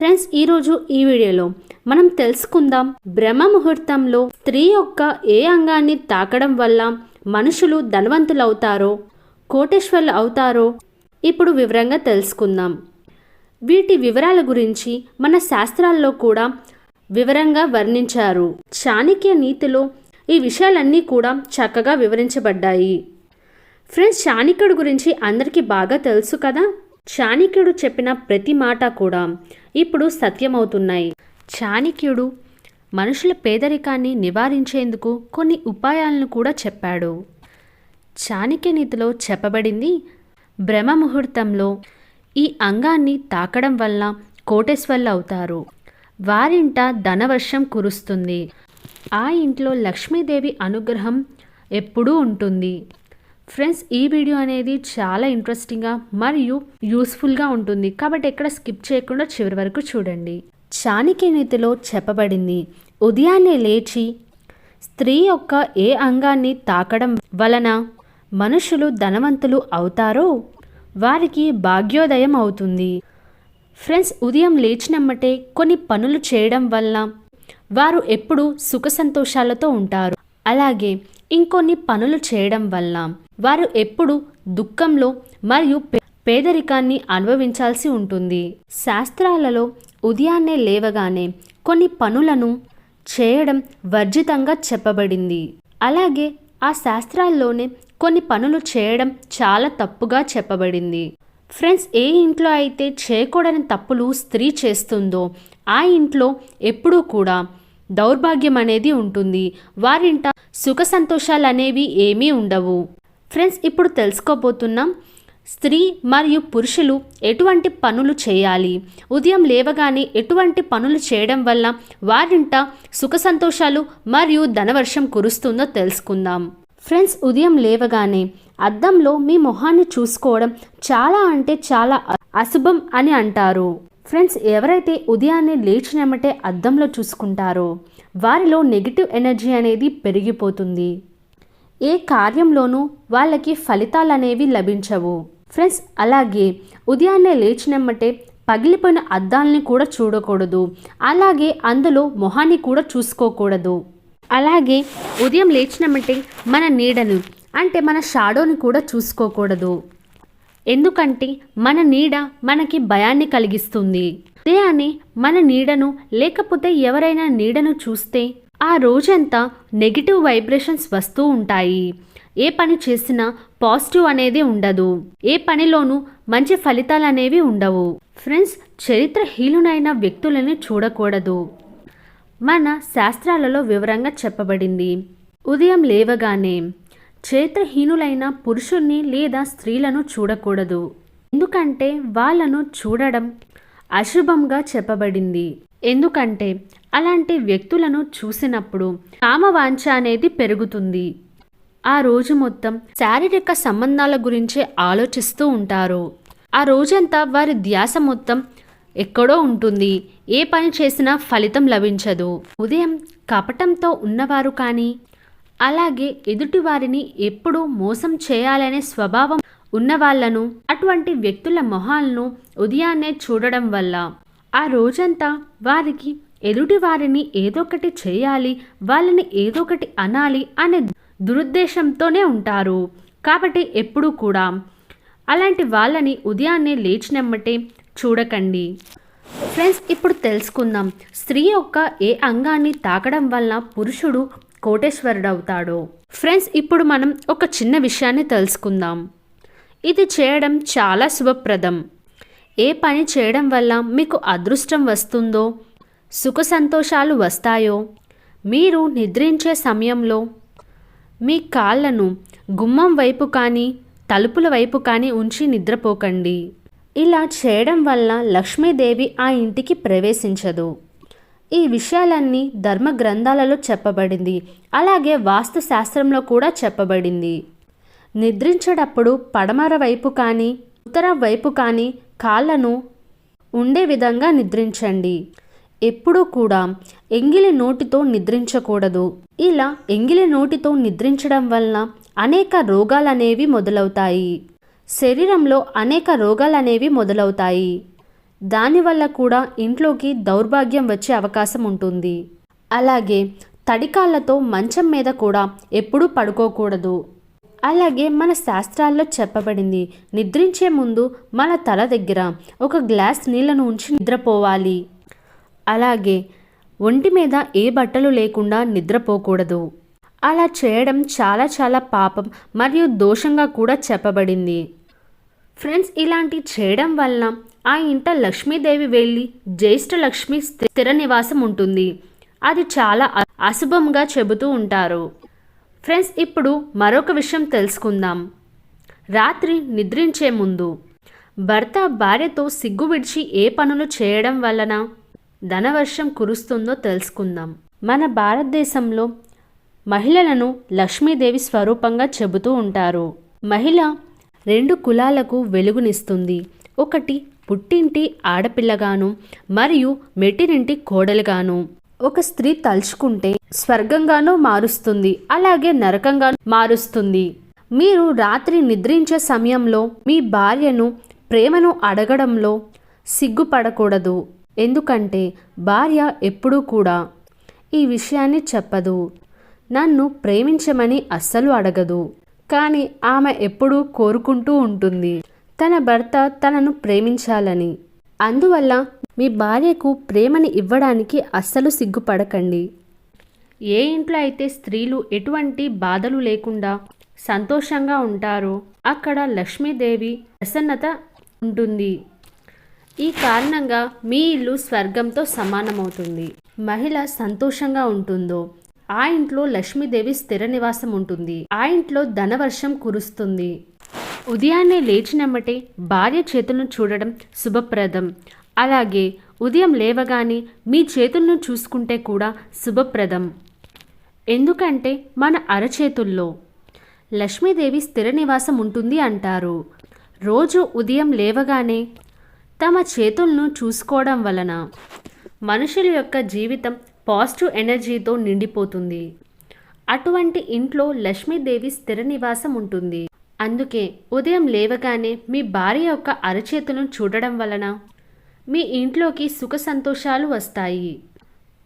Friends ఈరోజు ఈ వీడియోలో మనం తెలుసుకుందాం బ్రహ్మ ముహూర్తంలో స్త్రీ యొక్క ఏ అంగాన్ని తాకడం వల్ల మనుషులు ధనవంతులవుతారో కోటేశ్వర్లు అవుతారో ఇప్పుడు వివరంగా తెలుసుకుందాం. వీటి వివరాల గురించి మన శాస్త్రాల్లో కూడా వివరంగా వర్ణించారు. చాణక్య నీతిలో ఈ విషయాలన్నీ కూడా చక్కగా వివరించబడ్డాయి. ఫ్రెండ్స్ చాణక్యుడు గురించి అందరికీ బాగా తెలుసు కదా? చాణక్యుడు చెప్పిన ప్రతి మాట కూడా ఇప్పుడు సత్యమవుతున్నాయి. చాణిక్యుడు మనుషుల పేదరికాన్ని నివారించేందుకు కొన్ని ఉపాయాలను కూడా చెప్పాడు. చాణక్య నీతిలో చెప్పబడింది బ్రహ్మ ముహూర్తంలో ఈ అంగాన్ని తాకడం వల్ల కోటేశ్వర్లు అవుతారు. వారింట ధనవర్షం కురుస్తుంది. ఆ ఇంట్లో లక్ష్మీదేవి అనుగ్రహం ఎప్పుడూ ఉంటుంది. ఫ్రెండ్స్ ఈ వీడియో అనేది చాలా ఇంట్రెస్టింగ్గా మరియు యూస్ఫుల్గా ఉంటుంది. కాబట్టి ఎక్కడ స్కిప్ చేయకుండా చివరి వరకు చూడండి. చాణక్య నీతిలో చెప్పబడింది ఉదయాన్నే లేచి స్త్రీ యొక్క ఏ అంగాన్ని తాకడం వలన మనుషులు ధనవంతులు అవుతారో వారికి భాగ్యోదయం అవుతుంది. ఫ్రెండ్స్ ఉదయం లేచినమ్మటే కొన్ని పనులు చేయడం వల్ల వారు ఎప్పుడూ సుఖ సంతోషాలతో ఉంటారు. అలాగే ఇంకొన్ని పనులు చేయడం వల్ల వారు ఎప్పుడు దుఃఖంలో మరియు పేదరికాన్ని అనుభవించాల్సి ఉంటుంది. శాస్త్రాలలో ఉదయాన్నే లేవగానే కొన్ని పనులను చేయడం వర్జితంగా చెప్పబడింది. అలాగే ఆ శాస్త్రాల్లోనే కొన్ని పనులు చేయడం చాలా తప్పుగా చెప్పబడింది. ఫ్రెండ్స్ ఏ ఇంట్లో అయితే చేయకూడని తప్పులు స్త్రీ చేస్తుందో ఆ ఇంట్లో ఎప్పుడూ కూడా దౌర్భాగ్యం అనేది ఉంటుంది. వారింట సుఖ సంతోషాలు అనేవి ఏమీ ఉండవు. ఫ్రెండ్స్ ఇప్పుడు తెలుసుకోబోతున్నాం స్త్రీ మరియు పురుషులు ఎటువంటి పనులు చేయాలి? ఉదయం లేవగానే ఎటువంటి పనులు చేయడం వల్ల వారింట సుఖ సంతోషాలు మరియు ధనవర్షం కురుస్తుందో తెలుసుకుందాం. ఫ్రెండ్స్ ఉదయం లేవగానే అద్దంలో మీ మొహాన్ని చూసుకోవడం చాలా అంటే చాలా అశుభం అని అంటారు. ఫ్రెండ్స్ ఎవరైతే ఉదయాన్నే లేచినమ్మటే అద్దంలో చూసుకుంటారో వారిలో నెగిటివ్ ఎనర్జీ అనేది పెరిగిపోతుంది. ఏ కార్యంలోనూ వాళ్ళకి ఫలితాలు అనేవి లభించవు. ఫ్రెండ్స్ అలాగే ఉదయాన్నే లేచినమ్మటే పగిలిపోయిన అద్దాలని కూడా చూడకూడదు. అలాగే అందులో మొహాన్ని కూడా చూసుకోకూడదు. అలాగే ఉదయం లేచినమంటే మన నీడను అంటే మన షాడోని కూడా చూసుకోకూడదు. ఎందుకంటే మన నీడ మనకి భయాన్ని కలిగిస్తుంది. ఉదయాన్నే మన నీడను లేకపోతే ఎవరైనా నీడను చూస్తే ఆ రోజంతా నెగిటివ్ వైబ్రేషన్స్ వస్తూ ఉంటాయి. ఏ పని చేసినా పాజిటివ్ అనేది ఉండదు. ఏ పనిలోనూ మంచి ఫలితాలు అనేవి ఉండవు. ఫ్రెండ్స్ చరిత్రహీనునైన వ్యక్తులని చూడకూడదు. మన శాస్త్రాలలో వివరంగా చెప్పబడింది. ఉదయం లేవగానే చరిత్రహీనులైన పురుషుల్ని లేదా స్త్రీలను చూడకూడదు. ఎందుకంటే వాళ్ళను చూడడం అశుభంగా చెప్పబడింది. ఎందుకంటే అలాంటి వ్యక్తులను చూసినప్పుడు కామవాంఛ అనేది పెరుగుతుంది. ఆ రోజు మొత్తం శారీరక సంబంధాల గురించే ఆలోచిస్తూ ఉంటారు. ఆ రోజంతా వారి ధ్యాస మొత్తం ఎక్కడో ఉంటుంది. ఏ పని చేసినా ఫలితం లభించదు. ఉదయం కపటంతో ఉన్నవారు కానీ అలాగే ఎదుటి వారిని ఎప్పుడూ మోసం చేయాలనే స్వభావం ఉన్నవాళ్ళను అటువంటి వ్యక్తుల మొహాలను ఉదయాన్నే చూడడం వల్ల ఆ రోజంతా వారికి ఎదుటి వారిని ఏదో ఒకటి చేయాలి వాళ్ళని ఏదో ఒకటి అనాలి అనే దురుద్దేశంతోనే ఉంటారు. కాబట్టి ఎప్పుడూ కూడా అలాంటి వాళ్ళని ఉదయాన్నే లేచినమ్మటే చూడకండి. ఫ్రెండ్స్ ఇప్పుడు తెలుసుకుందాం. స్త్రీ యొక్క ఏ అంగాన్ని తాకడం వల్ల పురుషుడు కోటేశ్వరుడు అవుతాడో ఫ్రెండ్స్ ఇప్పుడు మనం ఒక చిన్న విషయాన్ని తెలుసుకుందాం. ఇది చేయడం చాలా శుభప్రదం. ఏ పని చేయడం వల్ల మీకు అదృష్టం వస్తుందో సుఖ సంతోషాలు వస్తాయో మీరు నిద్రించే సమయంలో మీ కాళ్ళను గుమ్మం వైపు కానీ తలుపుల వైపు కానీ ఉంచి నిద్రపోకండి. ఇలా చేయడం వల్ల లక్ష్మీదేవి ఆ ఇంటికి ప్రవేశించదు. ఈ విషయాలన్నీ ధర్మ గ్రంథాలలో చెప్పబడింది. అలాగే వాస్తు శాస్త్రంలో కూడా చెప్పబడింది. నిద్రించేటప్పుడు పడమర వైపు కానీ ఉత్తర వైపు కానీ కాళ్ళను ఉండే విధంగా నిద్రించండి. ఎప్పుడూ కూడా ఎంగిలి నోటితో నిద్రించకూడదు. ఇలా ఎంగిలి నోటితో నిద్రించడం వలన అనేక రోగాలనేవి మొదలవుతాయి. శరీరంలో అనేక రోగాలనేవి మొదలవుతాయి. దానివల్ల కూడా ఇంట్లోకి దౌర్భాగ్యం వచ్చే అవకాశం ఉంటుంది. అలాగే తడికాళ్ళతో మంచం మీద కూడా ఎప్పుడూ పడుకోకూడదు. అలాగే మన శాస్త్రాల్లో చెప్పబడింది నిద్రించే ముందు మన తల దగ్గర ఒక గ్లాస్ నీళ్ళను ఉంచి నిద్రపోవాలి. అలాగే ఒంటి మీద ఏ బట్టలు లేకుండా నిద్రపోకూడదు. అలా చేయడం చాలా చాలా పాపం మరియు దోషంగా కూడా చెప్పబడింది. ఫ్రెండ్స్ ఇలాంటి చేయడం వలన ఆ ఇంట లక్ష్మీదేవి వెళ్ళి జ్యేష్ఠ లక్ష్మి స్థిర నివాసం ఉంటుంది. అది చాలా అశుభంగా చెబుతూ ఉంటారు. ఫ్రెండ్స్ ఇప్పుడు మరొక విషయం తెలుసుకుందాం. రాత్రి నిద్రించే ముందు భర్త భార్యతో సిగ్గు విడిచి ఏ పనులు చేయడం వలన ధనవర్షం కురుస్తుందో తెలుసుకుందాం. మన భారతదేశంలో మహిళలను లక్ష్మీదేవి స్వరూపంగా చెబుతూ ఉంటారు. మహిళ రెండు కులాలకు వెలుగునిస్తుంది. ఒకటి పుట్టింటి ఆడపిల్లగాను మరియు మెట్టినింటి కోడలుగాను. ఒక స్త్రీ తలుచుకుంటే స్వర్గంగానూ మారుస్తుంది అలాగే నరకంగా మారుస్తుంది. మీరు రాత్రి నిద్రించే సమయంలో మీ భార్యను ప్రేమను అడగడంలో సిగ్గుపడకూడదు. ఎందుకంటే భార్య ఎప్పుడూ కూడా ఈ విషయాన్ని చెప్పదు. నన్ను ప్రేమించమని అస్సలు అడగదు. కానీ ఆమె ఎప్పుడూ కోరుకుంటూ ఉంటుంది. తన భర్త తనను ప్రేమించాలని. అందువల్ల మీ భార్యకు ప్రేమని ఇవ్వడానికి అస్సలు సిగ్గుపడకండి. ఏ ఇంట్లో అయితే స్త్రీలు ఎటువంటి బాధలు లేకుండా సంతోషంగా ఉంటారో అక్కడ లక్ష్మీదేవి ప్రసన్నత ఉంటుంది. ఈ కారణంగా మీ ఇల్లు స్వర్గంతో సమానమవుతుంది. మహిళ సంతోషంగా ఉంటుందో ఆ ఇంట్లో లక్ష్మీదేవి స్థిర నివాసం ఉంటుంది. ఆ ఇంట్లో ధనవర్షం కురుస్తుంది. ఉదయాన్నే లేచినమ్మటే భార్య చేతులను చూడడం శుభప్రదం. అలాగే ఉదయం లేవగానే మీ చేతులను చూసుకుంటే కూడా శుభప్రదం. ఎందుకంటే మన అరచేతుల్లో లక్ష్మీదేవి స్థిర నివాసం ఉంటుంది అంటారు. రోజు ఉదయం లేవగానే తమ చేతులను చూసుకోవడం వలన మనుషుల యొక్క జీవితం పాజిటివ్ ఎనర్జీతో నిండిపోతుంది. అటువంటి ఇంట్లో లక్ష్మీదేవి స్థిర నివాసం ఉంటుంది. అందుకే ఉదయం లేవగానే మీ భార్య యొక్క అరచేతులను చూడడం వలన మీ ఇంట్లోకి సుఖ సంతోషాలు వస్తాయి.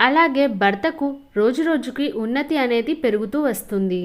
అలాగే భర్తకు రోజురోజుకి ఉన్నతి అనేది పెరుగుతూ వస్తుంది.